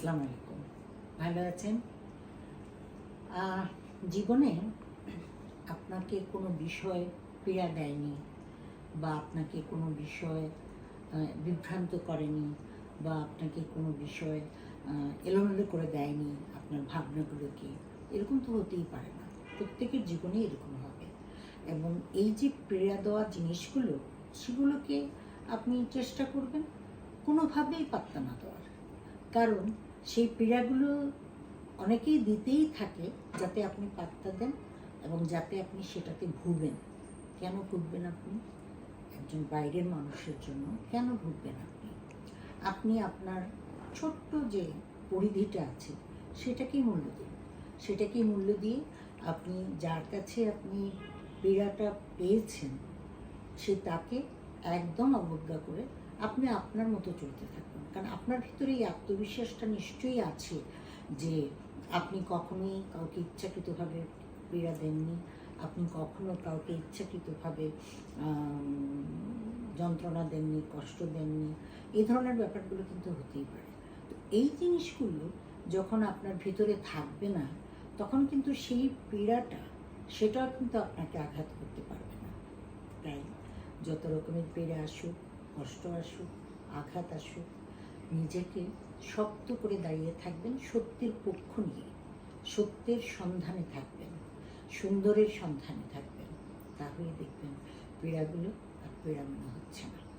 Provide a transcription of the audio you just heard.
আসসালামু আলাইকুম ভালো আছেন? জীবনে আপনাকে কোনো বিষয় পীড়া দেয়নি বা আপনাকে কোনো বিষয় বিভ্রান্ত করেনি বা আপনাকে কোনো বিষয় এলোমেলো করে দেয়নি আপনার ভাবনাগুলোকে? এরকম তো হতেই পারে না। প্রত্যেকের জীবনে এরকম হবে। এবং এই যে পীড়া দেওয়া জিনিসগুলো, সেগুলোকে আপনি চেষ্টা করবেন কোনোভাবেই পাত্তা না দেওয়ার। কারণ সেই পীড়াগুলো অনেকেই দিতেই থাকে যাতে আপনি পাত্তা দেন এবং যাতে আপনি সেটাতে ভুগেন। কেন ভুগবেন আপনি? একজন বাইরের মানুষের জন্য কেন ভুগবেন আপনি? আপনি আপনার ছোট্ট যে পরিধিটা আছে, সেটাকেই মূল্য দিন। সেটাকেই মূল্য দিয়ে আপনি যার কাছে আপনি পীড়াটা পেয়েছেন, সে তাকে একদম অবজ্ঞা করে আপনি আপনার মতো চলতে থাকুন। কারণ আপনার ভিতরে এই আত্মবিশ্বাসটা নিশ্চয়ই আছে যে আপনি কখনোই কাউকে ইচ্ছাকৃতভাবে পীড়া দেননি, আপনি কখনো কাউকে ইচ্ছাকৃতভাবে যন্ত্রণা দেননি, কষ্ট দেননি। এই ধরনের ব্যাপারগুলো কিন্তু হতেই পারে। তো এই জিনিসগুলো যখন আপনার ভিতরে থাকবে না, তখন কিন্তু সেই পীড়াটা, সেটাও কিন্তু আপনাকে আঘাত করতে পারবে না। তাই যত রকমের পীড়া আসুক কষ্ট আসুক, আঘাত আসুক, নিজেকে শক্ত করে দাঁড়িয়ে থাকবেন, সত্যের পক্ষ নিয়ে, সত্যের সন্ধানে থাকবেন, সুন্দরের সন্ধানে থাকবেন। তাহলে দেখবেন পীড়াগুলো আর পীড়া মনে হচ্ছে না।